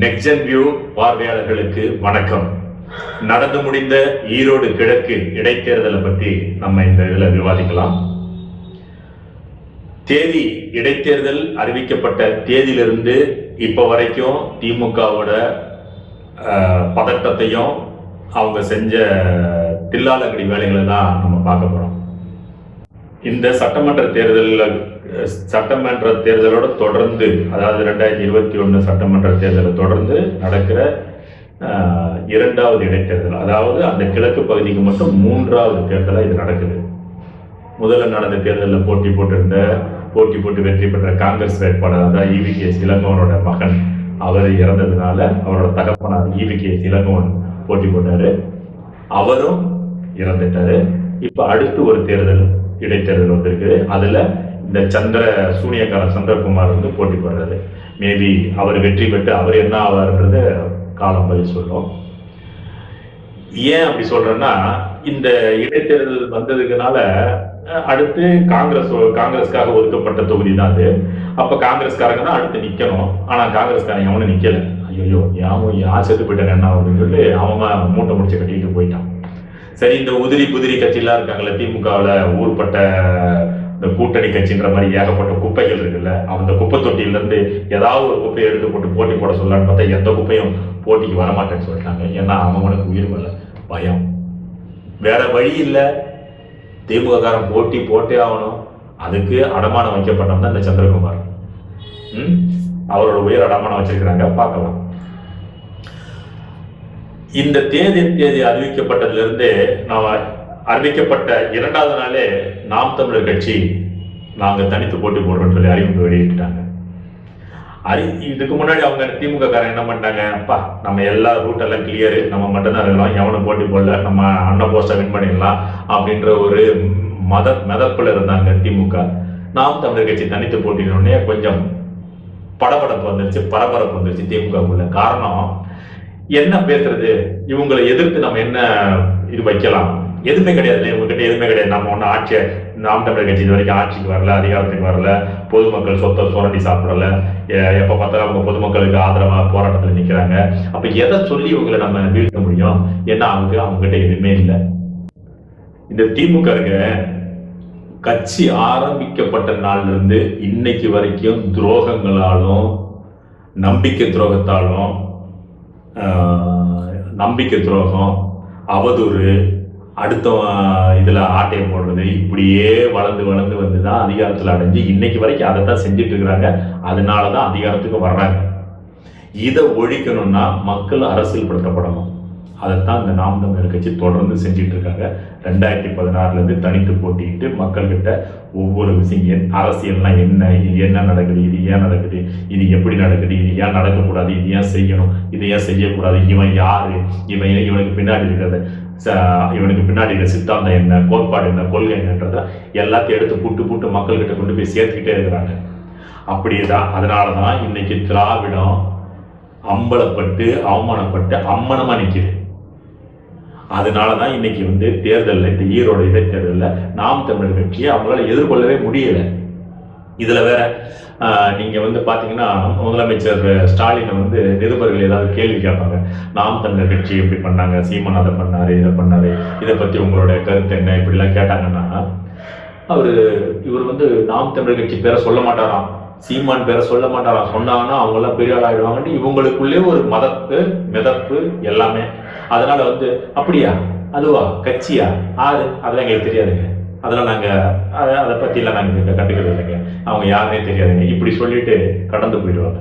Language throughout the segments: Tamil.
நெக்ஸ்ட் வியூ பார்வையாளர்களுக்கு வணக்கம். நடந்து முடிந்த ஈரோடு கிழக்கு இடைத்தேர்தலை பற்றி நம்ம இந்த இதில் விவாதிக்கலாம். தேதி இடைத்தேர்தல் அறிவிக்கப்பட்ட தேதியிலிருந்து இப்போ வரைக்கும் திமுகவோட பதட்டத்தையும் அவங்க செஞ்ச தில்லாலங்கடி வேலைகளை தான் நம்ம பார்க்க போகிறோம் இந்த சட்டமன்ற தேர்தலில் சட்டமன்ற தேர்தலோட தொடர்ந்து அதாவது ரெண்டாயிரத்தி இருபத்தி ஒன்று சட்டமன்ற தேர்தலை தொடர்ந்து நடக்கிற இரண்டாவது இடைத்தேர்தல். அதாவது அந்த கிழக்கு பகுதிக்கு மட்டும் மூன்றாவது தேர்தலாக இது நடக்குது. முதல்ல நடந்த தேர்தலில் போட்டி போட்டிருந்த போட்டி போட்டு வெற்றி பெற்ற காங்கிரஸ் வேட்பாளர் அதான் இவி கே இளங்கோவனோட மகன் அவர் இறந்ததுனால அவரோட தகப்பனார் இவி கே இளங்கோவன் போட்டி போட்டார். அவரும் இறந்துட்டாரு. இப்போ அடுத்து ஒரு தேர்தல் இடைத்தேர்தல் வந்திருக்கு அதில் இந்த சந்திர சூனியக்காரன் சந்திரகுமார் வந்து போட்டி போடுறாரு. மேபி அவர் வெற்றி பெற்று அவர் என்ன ஆவார்ன்றத காலம் பதில் சொல்லும் ஏன் அப்படி சொல்றேன்னா இந்த இடைத்தேர்தல் வந்ததுக்குனால அடுத்து காங்கிரஸ் காங்கிரஸ்க்காக ஒதுக்கப்பட்ட தொகுதி தான் அது. அப்ப காங்கிரஸ்காரங்க தான் அடுத்து நிக்கணும். ஆனா காங்கிரஸ்காரங்க அவனு நிக்கல. ஐயோ யாவும் யார் செத்து போயிட்டாங்க என்ன அப்படின்னு சொல்லி அவன் மூட்டை முடிச்சு கட்டிட்டு போயிட்டான். சரி இந்த உதிரி புதிரி கட்சியெல்லாம் இருக்காங்களே திமுகவில் ஊர்பட்ட இந்த கூட்டணி கட்சின்ற மாதிரி ஏகப்பட்ட குப்பைகள் இருக்குல்ல அந்த குப்பை தொட்டியில இருந்து ஏதாவது ஒரு குப்பையை எடுத்து போட்டு போட்டி போட சொல்லலான்னு பார்த்தா எந்த குப்பையும் போட்டிக்கு வரமாட்டேன்னு சொல்லிட்டாங்க. ஏன்னா அவங்களுக்கு உயிர் வரல பயம். வேற வழி இல்லை. திமுக போட்டி போட்டே ஆகணும். அதுக்கு அடமானம் வைக்கப்பட்டவன் தான் இந்த சந்திரகுமார். ம்? அவரோட உயிர் அடமானம் வச்சிருக்கிறாங்க. பார்க்கலாம். இந்த தேதி தேதி அறிவிக்கப்பட்டதிலிருந்து நான் அறிவிக்கப்பட்ட இரண்டாவது நாளே நாம் தமிழர் கட்சி நாங்கள் தனித்து போட்டி போடுறோம்னு சொல்லி அறிவிப்பு வெளியிட்டாங்க. அறி இதுக்கு முன்னாடி அவங்க திமுக காரங்க என்ன பண்ணிட்டாங்க? அப்பா நம்ம எல்லா ரூட் எல்லாம் கிளியரு நம்ம மட்டும்தான் இருக்கலாம் எவனும் போட்டி போடல. நம்ம அண்ணன் போஸ்டை வின் பண்ணிடலாம் அப்படின்ற ஒரு மத மெதப்பில் இருந்தாங்க திமுக. நாம் தமிழர் கட்சி தனித்து போட்டினோடனே கொஞ்சம் படபடப்பு வந்துருச்சு பரபரப்பு வந்துருச்சு திமுகவுக்குள்ள. காரணம் என்ன பேசுறது? இவங்களை எதிர்த்து நம்ம என்ன இது வைக்கலாம்? எதுவுமே கிடையாது உங்ககிட்ட எதுவுமே கிடையாது. நம்ம ஒன்றும் ஆட்சியை நாம் தமிழர் கட்சி இது வரைக்கும் ஆட்சிக்கு வரல அதிகாரத்துக்கு வரல பொதுமக்கள் சொத்தை சுரண்டி சாப்பிடல. எப்போ பார்த்தாலும் அவங்க பொதுமக்களுக்கு ஆதரவாக போராட்டத்தில் நிற்கிறாங்க அப்போ எதை சொல்லி இவங்களை நம்ம வீழ்த்த முடியும்? ஏன்னா அவங்க அவங்ககிட்ட எதுவுமே இல்லை. இந்த திமுக கட்சி ஆரம்பிக்கப்பட்ட நாள்லேருந்து இன்னைக்கு வரைக்கும் துரோகங்களாலும் நம்பிக்கை துரோகத்தாலும் நம்பிக்கை துரோகம் அவதூறு அடுத்த இதில் ஆட்டையை போடுறது இப்படியே வளர்ந்து வளர்ந்து வந்து தான் அதிகாரத்தில் அடைஞ்சு இன்னைக்கு வரைக்கும் அதை தான் செஞ்சுட்டு இருக்கிறாங்க. அதனால தான் அதிகாரத்துக்கு வர்றாங்க. இதை ஒழிக்கணும்னா மக்கள் அரசியல் படுத்தப்படணும் அதைத்தான் இந்த நாம் தமிழர் கட்சி தொடர்ந்து செஞ்சுட்டு இருக்காங்க. ரெண்டாயிரத்தி பதினாறுலேருந்து தனித்து போட்டிட்டு மக்கள்கிட்ட ஒவ்வொரு விஷயம் என் என்ன இது என்ன நடக்குது இது ஏன் நடக்குது இது எப்படி நடக்குது இது ஏன் நடக்கக்கூடாது இது ஏன் செய்யணும் இது ஏன் செய்யக்கூடாது இவன் யாரு இவன் ஏன் இவனுக்கு பின்னாடி இருக்கிறது? இவனுக்கு பின்னாடி இருக்கிற சித்தாந்தம் என்ன கோட்பாடு என்ன கொள்கை என்னன்றத எல்லாத்தையும் எடுத்து புட்டு புட்டு மக்கள்கிட்ட கொண்டு போய் சேர்த்துக்கிட்டே இருக்கிறாங்க. அப்படியேதான். அதனால தான் இன்னைக்கு திராவிடம் அம்பலப்பட்டு அவமானப்பட்டு அம்மனமாக நிற்கிது அதனால தான் இன்னைக்கு வந்து தேர்தலில் இந்த ஈரோடு இடைத்தேர்தலில் நாம் தமிழர் கட்சியை அவங்களால எதிர்கொள்ளவே முடியலை. இதில் வேற நீங்கள் வந்து பார்த்தீங்கன்னா முதலமைச்சர் ஸ்டாலினை வந்து நிருபர்கள் ஏதாவது கேள்வி கேட்பாங்க. நாம் தமிழர் கட்சி இப்படி பண்ணாங்க? சீமான் அதை பண்ணார் இதை பண்ணார். இதை பற்றி உங்களோட கருத்து என்ன? இப்படிலாம் கேட்டாங்கன்னா அவர் இவர் வந்து நாம் தமிழர் கட்சி பேரை சொல்ல மாட்டாராம். சீமான் பேரை சொல்ல மாட்டாராம். சொன்னாங்கன்னா அவங்களாம் பெரிய ஆள் ஆயிடுவாங்கன்னு இவங்களுக்குள்ளே ஒரு மதப்பு மிதப்பு எல்லாமே. அதனால வந்து அப்படியா? அதுவா? கட்சியா? ஆறு அதெல்லாம் எங்களுக்கு தெரியாதுங்க. அதெல்லாம் நாங்கள் அத- அதை பற்றிலாம் நாங்கள் கண்டுக்கிறது இல்லைங்க அவங்க யாருனே தெரியாதுங்க. இப்படி சொல்லிட்டு கடந்து போயிடுவாங்க.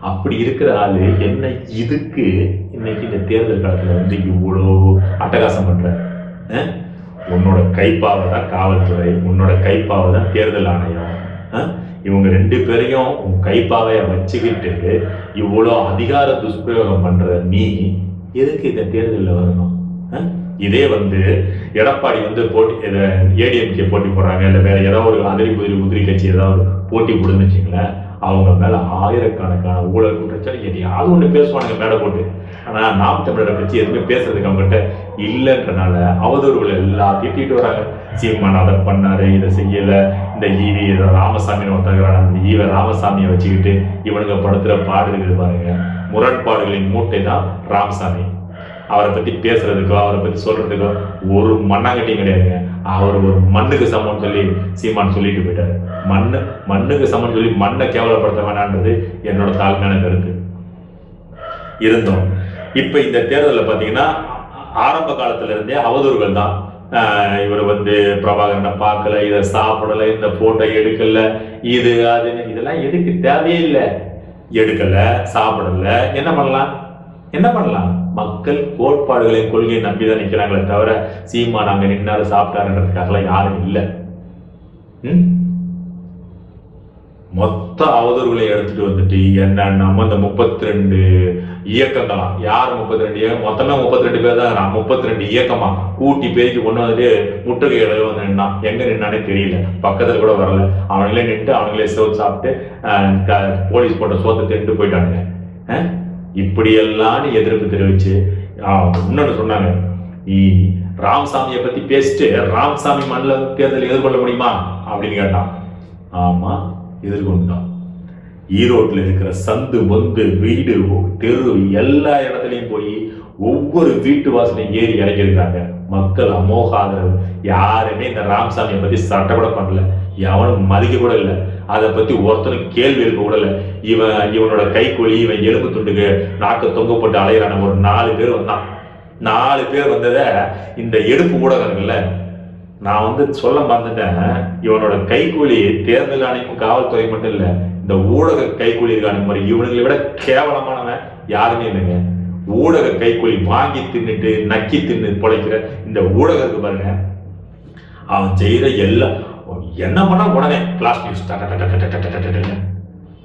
அப்படி இருக்கிற ஆள் என்ன இதுக்கு இன்னைக்கு இந்த தேர்தல் காலத்தில் வந்து இவ்வளோ அட்டகாசம் பண்ணுற உன்னோட கைப்பாவை தான் காவல்துறை உன்னோட கைப்பாவை தான் தேர்தல் ஆணையம். இவங்க ரெண்டு பேரையும் உன் கைப்பாவையை வச்சுக்கிட்டு இவ்வளோ அதிகார துஷ்பிரயோகம் பண்ணுற நீ எதுக்கு இந்த தேர்தலில் வரணும்? இதே வந்து எடப்பாடி வந்து போட்டி ஏடிஎம்கே போட்டி போடுறாங்க இல்லை வேற ஏதாவது ஒரு அதிரி புதிரி உதிரி கட்சி ஏதாவது போட்டி போடுன்னு வச்சுங்களேன் அவங்க மேல ஆயிரக்கணக்கான ஊழல் குற்றச்சாட்டு எதையாவது ஒன்று பேசுவானுங்க மேடை போட்டு. ஆனா நாம் தமிழரை பற்றி எதுவுமே பேசுறதுக்கு அவங்ககிட்ட இல்லைன்றனால அவதூறுகள் எல்லாம் திட்டிட்டு வராங்க. சீமான் அதை பண்ணாரு இதை செய்யல இந்த இந்த ஈவி ராமசாமின்னு ஒருத்தங்கிறான் அந்த ஈவ ராமசாமியை வச்சுக்கிட்டு இவனுங்க படுத்துற பாடல்கள் பாருங்க. முரண்பாடுகளின் மூட்டை தான் ராமசாமி. அவரை பத்தி பேசுறதுக்கோ அவரை பத்தி சொல்றதுக்கோ ஒரு மண்ணாங்கட்டியும் கிடையாதுங்க. அவர் ஒரு மண்ணுக்கு சமம்னு சொல்லி சீமான் சொல்லிட்டு போயிட்டாரு. மண்ணு மண்ணுக்கு சமம்னு சொல்லி மண்ணை கேவலப்படுத்த வேணான்றது என்னோட தாழ்மையான கருத்து. இருந்தோம். இப்ப இந்த தேர்தலில் பாத்தீங்கன்னா ஆரம்ப காலத்துல இருந்தே அவதூறுகள் தான். இவர் வந்து பிரபாகரனை பார்க்கல இதை சாப்பிடலை இந்த போட்டோ எடுக்கல இது அதுன்னு. இதெல்லாம் எதுக்கு தேவையே இல்லை. எடுக்கல சாப்பிடல. என்ன பண்ணலாம்? என்ன பண்ணலாம்? மக்கள் கோட்பாடுகளை கொள்கையை நம்பி தான் நிற்கிறாங்களே தவிர சீமா நாங்கள் நின்னாரு சாப்பிட்டாருன்றதுக்காகலாம் யாரும் இல்லை. ம்? மொத்த அவதூறுகளை எடுத்துட்டு வந்துட்டு என்ன நம்ம இந்த முப்பத்தி ரெண்டு இயக்கங்களா? யார் முப்பத்தி ரெண்டு இயக்கம்? மொத்தமே முப்பத்தி ரெண்டு பேர் தான் முப்பத்தி ரெண்டு இயக்கமா? கூட்டி பெருக்கி கொண்டு வந்துட்டு முட்டுகை இடையில வந்து நின்னா எங்க நின்னானே தெரியல. பக்கத்துல கூட வரல. அவனுங்களே நின்று அவனுங்களே சோறு சாப்பிட்டு போலீஸ் போட்ட சோத்தை தின்ட்டு போயிட்டானுங்க. ஆஹ், இப்படியெல்லாம் எதிர்ப்பு தெரிவிச்சு இன்னொன்று சொன்னாங்க. நீ ராமசாமியை பத்தி பேசிட்டு ராமசாமி மண்ணில் தேர்தல் எதிர்கொள்ள முடியுமா? அப்படின்னு கேட்டான். ஆமா எதிர்கொண்டான். ஈரோட்டில் இருக்கிற சந்து வந்து வீடு தெரு எல்லா இடத்துலையும் போய் ஒவ்வொரு வீட்டு வாசலையும் ஏறி இறங்கியிருக்காங்க மக்கள் அமோக ஆதரவு யாருமே இந்த ராமசாமியை பத்தி சட்டை கூட பண்ணல. எவனும் மதிக்க கூட இல்லை. அதை பத்தி ஒருத்தரும் கேள்வி இருக்க விடல இவன் இவனோட கைக்கூலி இவன் எலும்பு துண்டுக்கு நாக்க தொங்க போட்டு அலையிறான. ஒரு நாலு பேர் வந்தான் நாலு பேர் வந்ததை இந்த எடுப்பு ஊடகங்கள்ல நான் வந்து சொல்ல மறந்துட்டேன். இவனோட கைக்கூலி தேர்தல் ஆணையம் காவல்துறை மட்டும் இல்ல இந்த ஊடக கைக்கூலி இருக்கான மாதிரி இவனுங்களை விட கேவலமானவன் யாருமே இல்லைங்க. ஊடக கைக்கூலி வாங்கி தின்னுட்டு நக்கி தின்னு பொழைக்கிற இந்த ஊடகம் இருக்கு பாருங்க. அவன் செய்த எல்லாம் என்ன பண்ணா உடனே கிளாஸ் நியூஸ்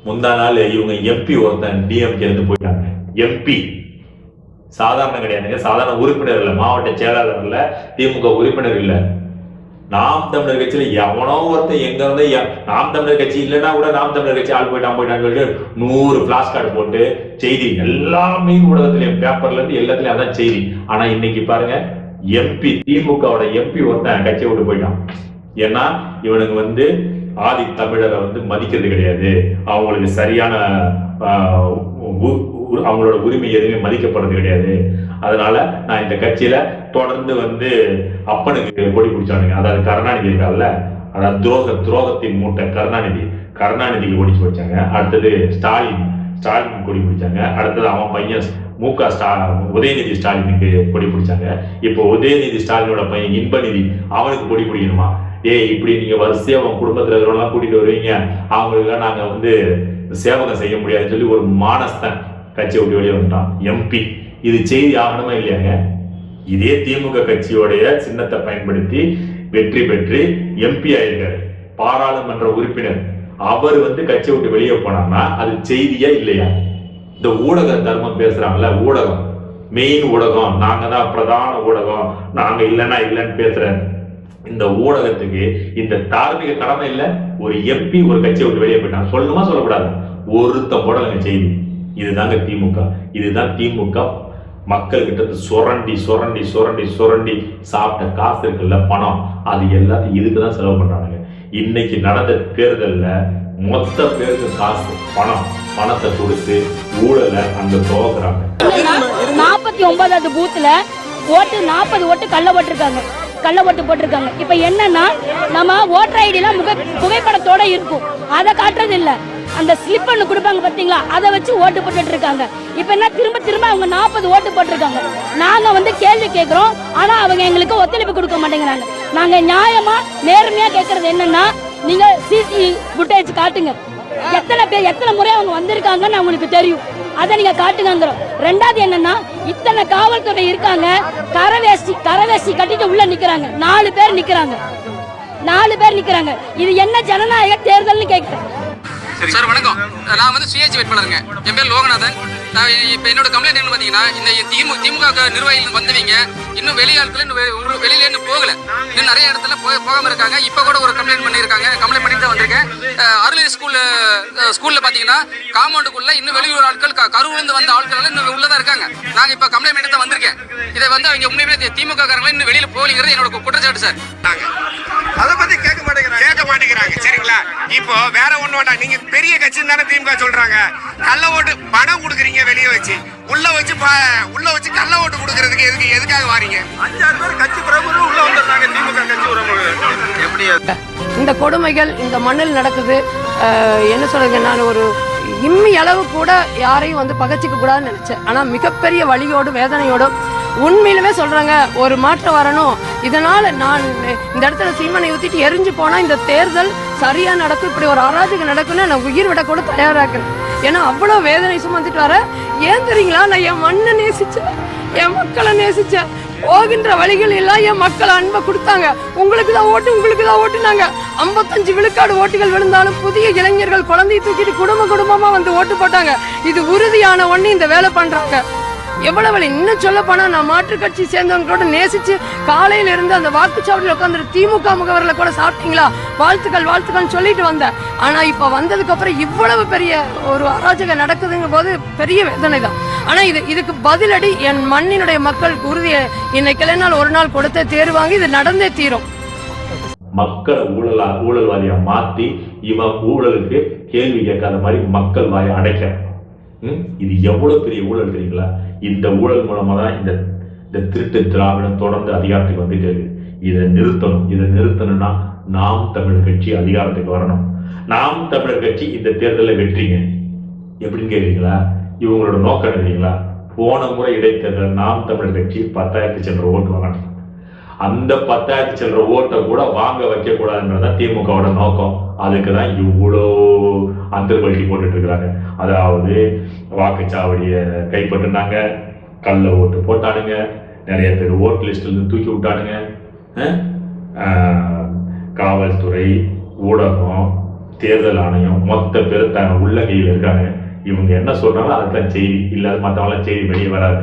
முந்தா நாள் இவங்க எம்பி ஒருத்தன் டிஎம்கே இருந்து போயிட்டாங்க. எம்பி சாதாரண கிடையாதுங்க. சாதாரண உறுப்பினர் இல்லை. மாவட்ட செயலாளர் இல்லை. திமுக உறுப்பினர் இல்லை. நாம் தமிழர் கட்சியில் எவனோ ஒருத்தன் எங்க இருந்து நாம் தமிழர் கட்சி இல்லைன்னா கூட நாம் தமிழர் கட்சி ஆள் போயிட்டான் போயிட்டான்னு சொல்லிட்டு நூறு பிளாஸ் கார்டு போட்டு செய்தி எல்லாமே ஊடகத்திலையும் பேப்பர்ல இருந்து எல்லாத்துலயும் அதான் செய்தி. ஆனா இன்னைக்கு பாருங்க எம்பி திமுகவோட எம்பி ஒருத்தன் கட்சியை விட்டு போயிட்டான். ஏன்னா இவனுக்கு வந்து ஆதி தமிழரை வந்து மதிக்கிறது கிடையாது. அவங்களுக்கு சரியான அவங்களோட உரிமை எதுவுமே மதிக்கப்படுறது கிடையாது. அதனால நான் இந்த கட்சியில தொடர்ந்து வந்து அப்பனுக்கு கொடி பிடிச்சானுங்க. அதாவது கருணாநிதி இருக்கால அதாவது துரோக துரோகத்தின் மூட்டை கருணாநிதி கருணாநிதிக்கு கொடி பிடிச்சாங்க. அடுத்தது ஸ்டாலின் ஸ்டாலின் கொடி பிடிச்சாங்க. அடுத்தது அவன் பையன் மு க ஸ்டா உதயநிதி ஸ்டாலினுக்கு கொடி பிடிச்சாங்க. இப்போ உதயநிதி ஸ்டாலினோட பையன் இன்பநிதி அவனுக்கு கொடி பிடிக்கணுமா? ஏய் இப்படி நீங்க வரிசையா உங்க குடும்பத்துல இருக்கிறவங்களாம் கூட்டிட்டு வருவீங்க. அவங்களுக்கெல்லாம் நாங்க வந்து சேவகம் செய்ய முடியாதுன்னு சொல்லி ஒரு மானஸ்தன் கட்சியை விட்டு வெளியே வந்துட்டான். எம்பி இது செய்தி ஆகணுமா இல்லையாங்க? இதே திமுக கட்சியோடைய சின்னத்தை பயன்படுத்தி வெற்றி பெற்று எம்பி ஆயிருக்காரு. பாராளுமன்ற உறுப்பினர். அவர் வந்து கட்சியை விட்டு வெளியே போனார்னா அது செய்தியா இல்லையா? இந்த ஊடக தர்மம் பேசுறாங்கல்ல ஊடகம். மெயின் ஊடகம். நாங்க தான் பிரதான ஊடகம். நாங்க இல்லைன்னா இல்லைன்னு பேசுறேன் இந்த ஊடகத்துக்கு இந்த தார்மீக கடமை இல்ல ஒரு எம்பி ஒரு கட்சியை விட்டு வெளியே போயிட்டான். சொல்லணுமா சொல்லக்கூடாது? ஒருத்தன் போடலங்க செய்தி. இதுதாங்க திமுக. இதுதான் திமுக மக்கள் கிட்ட இருந்து சுரண்டி சுரண்டி சுரண்டி சுரண்டி சாப்பிட்ட காசு இருக்குல்ல பணம். அது எல்லாத்தையும் இதுக்கு தான் செலவு பண்றானுங்க. இன்னைக்கு நடந்த தேர்தல்ல மொத்த பேருக்கு காசு பணம். பணத்தை கொடுத்து ஊழலை அங்க துவக்குறாங்க. நாற்பத்தி ஒன்பதாவது பூத்துல ஓட்டு நாற்பது ஓட்டு கள்ள ஓட்டிருக்காங்க. கள்ள ஓட்டு போட்டிருக்காங்க. இப்போ என்னன்னா நம்ம ஓட்டர் ஐடிலாம் முக புகைப்படத்தோட இருக்கும். அதை காட்டுறது இல்லை அந்த ஸ்லிப் ஒன்று கொடுப்பாங்க பார்த்தீங்களா அதை வச்சு ஓட்டு போட்டுட்டு இருக்காங்க என்ன திரும்ப திரும்ப அவங்க நாற்பது ஓட்டு போட்டிருக்காங்க. நாங்கள் வந்து கேள்வி கேட்குறோம் ஆனால் அவங்க எங்களுக்கு ஒத்துழைப்பு கொடுக்க மாட்டேங்கிறாங்க. நாங்கள் நியாயமாக நேர்மையாக கேட்குறது என்னன்னா நீங்கள் சிசி ஃபுட்டேஜ் காட்டுங்க. எத்தனை பேர் எத்தனை முறை அவங்க வந்திருக்காங்கன்னு அவங்களுக்கு தெரியும். அதை நீங்கள் காட்டுங்கிறோம் ரெண்டாவது என்னன்னா இத்தனை காவல்துறை இருக்காங்க கரவேசி கரவேசி கட்டிட்டு உள்ள நிக்கிறாங்க. நாலு பேர் நிக்கிறாங்க. நாலு பேர் நிக்கிறாங்க. இது என்ன ஜனநாயக தேர்தல்னு கேக்குறேன். சார் வணக்கம். நான் வந்து சுயேட்சை வேட்பாளருங்க. என் பேர் லோகநாதன். நான் இப்போ என்னோட கம்ப்ளைண்ட் என்ன பார்த்தீங்கன்னா இந்த திமுக திமுக நிர்வாகிகள் வந்தவங்க இன்னும் வெளியாட்கள் இன்னும் வெ- வெளியில இன்னும் போகல. இன்னும் நிறைய இடத்துல போய் போகாம இருக்காங்க. இப்போ கூட ஒரு கம்ப்ளைண்ட் பண்ணியிருக்காங்க. கம்ப்ளைண்ட் பண்ணிட்டு தான் வந்திருக்கேன். அஹ் அருளி ஸ்கூலில் பார்த்தீங்கன்னா காம்பவுண்டுக்குள்ள இன்னும் வெளியூர் ஆட்கள் க- கருவிலிருந்து வந்த ஆட்கள் இன்னும் உள்ளே தான் இருக்காங்க. நாங்கள் இப்போ கம்ப்ளைண்ட் பண்ணிட்டு தான் வந்திருக்கேன். இதை வந்து அவங்க உண்மையிலே திமுக காரங்களும் இன்னும் வெளியில் போகலிங்கிறது என்னோட குற்றச்சாட்டு சார். நாங்கள் அதை பத்தி கேட்க மாட்டேங்கிறாங்க. கேட்க மாட்டேங்கிறாங்க. சரிங்களா? இப்போ வேற ஒண்ணு வேண்டாம் நீங்க பெரிய கட்சின்னு தானே திமுக சொல்றாங்க. கள்ள ஓட்டு பணம் கொடுக்குறீங்க வெளியே வச்சு. உள்ள வச்சு ப- உள்ள வச்சு கள்ள ஓட்டு கொடுக்கறதுக்கு எதுக்கு எதுக்காக வாரீங்க? அஞ்சாறு பேர் கட்சி பிரமுகரும் உள்ள வந்துடுறாங்க. திமுக கட்சி பிரமுகர் எப்படி இந்த கொடுமைகள் இந்த மண்ணில் நடக்குது. என்ன சொல்றது நான் ஒரு இம்மி அளவு கூட யாரையும் வந்து பகச்சிக்க கூடாதுன்னு நினைச்சேன். ஆனா மிகப்பெரிய வலியோடும் வேதனையோடும் உண்மையிலுமே சொல்றாங்க ஒரு மாற்றம் வரணும். இதனால நான் இந்த இடத்துல சீமனை ஊத்திட்டு எரிஞ்சு போனா இந்த தேர்தல் சரியா நடக்கும் இப்படி ஒரு அராஜகம் நடக்கும்னு நான் உயிர் விட கூட தயாராக்குறேன் ஏன்னா அவ்வளவு வேதனை சுமந்துட்டு வர ஏன் தெரியுங்களா? நான் என் மண்ணை நேசிச்சேன் என் மக்களை நேசிச்சேன். போகின்ற வழிகள் எல்லாம் என் மக்கள் அன்பை கொடுத்தாங்க. உங்களுக்கு தான் ஓட்டு உங்களுக்கு தான் ஓட்டுனாங்க. ஐம்பத்தஞ்சு விழுக்காடு ஓட்டுகள் விழுந்தாலும் புதிய இளைஞர்கள் குழந்தையை தூக்கிட்டு குடும்ப குடும்பமா வந்து ஓட்டு போட்டாங்க. இது உறுதியான ஒண்ணு இந்த வேலை பண்றாங்க. எவ்வளவு இன்னும் சொல்ல போனா நான் மாற்றுக் கட்சி சேர்ந்தவங்களோட நேசிச்சு காலையில இருந்து அந்த வாக்குச்சாவடியில் உட்காந்து திமுக முகவர்களை கூட சாப்பிட்டீங்களா? வாழ்த்துக்கள் வாழ்த்துக்கள் சொல்லிட்டு வந்தேன். ஆனா இப்ப வந்ததுக்கு அப்புறம் இவ்வளவு பெரிய ஒரு அராஜகம் நடக்குதுங்கும் போது பெரிய வேதனை தான் ஆனா இது இதுக்கு பதிலடி என் மண்ணினுடைய மக்கள் உறுதியை இன்னைக்கு இல்லைனால் ஒரு நாள் கொடுத்தே தேர்வாங்க இது நடந்தே தீரும். மக்கள் ஊழலா ஊழல்வாதியா மாத்தி இவன் ஊழலுக்கு கேள்வி கேட்காத மாதிரி மக்கள் வாயை அடைக்கிறேன். இது எவ்வளவு பெரிய ஊழல் தெரியுங்களா? இந்த ஊழல் மூலமா தான் இந்த இந்த திருட்டு திராவிடம் தொடர்ந்து அதிகாரத்துக்கு வந்துட்டே இருக்கு. இதை நிறுத்தணும். இதை நிறுத்தணும்னா நாம் தமிழர் கட்சி அதிகாரத்துக்கு வரணும். நாம் தமிழர் கட்சி இந்த தேர்தலில் வெற்றிங்க. எப்படின்னு கேட்குறீங்களா இவங்களோட நோக்கம் என்ன தெரியுங்களா? போன முறை இடைத்தேர்தல் நாம் தமிழர் கட்சி பத்தாயிரத்தி சில்லற ஓட்டு வாங்கணும் அந்த பத்தாயிரத்தி சில்லற ஓட்டை கூட வாங்க வைக்க கூடாதுன்றதான் திமுகவோட நோக்கம். அதுக்கு தான் இவ்வளோ அந்தர்பல்ட்டி போட்டுட்டு இருக்கிறாங்க அதாவது வாக்குச்சாவடியை கைப்பற்றினாங்க. கல்ல ஓட்டு போட்டானுங்க. நிறைய பேர் ஓட்டு லிஸ்ட்லேருந்து தூக்கி விட்டானுங்க. காவல்துறை ஊடகம் தேர்தல் ஆணையம் மொத்த பேர் த உள்ளங்கையில் இருக்காங்க. இவங்க என்ன சொல்கிறாங்களோ அதுதான் செய்தி. இல்லாத மற்றவங்களாம் செய்தி வெளியே வராது.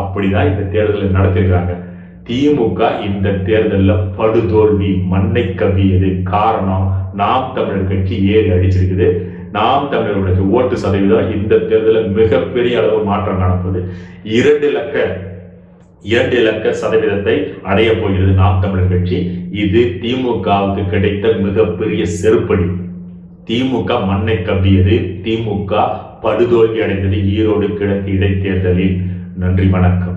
அப்படி தான் இந்த தேர்தலை நடத்திருக்காங்க திமுக இந்த தேர்தலில் படுதோல்வி மண்ணை கவியது காரணம்? நாம் தமிழர் கட்சி ஏறி அடிச்சிருக்குது? நாம் தமிழர்களுக்கு ஓட்டு சதவீதம் இந்த தேர்தலில் மிகப்பெரிய அளவு மாற்றம் காணப்படுது இரண்டு இலக்க இரண்டு இலக்க சதவீதத்தை அடைய போகிறது நாம் தமிழர் கட்சி. இது திமுகவுக்கு கிடைத்த மிகப்பெரிய செருப்படி. திமுக மண்ணை கவ்வியது திமுக படுதோல்வி அடைந்தது ஈரோடு கிழக்கு இடைத்தேர்தலில். நன்றி வணக்கம்.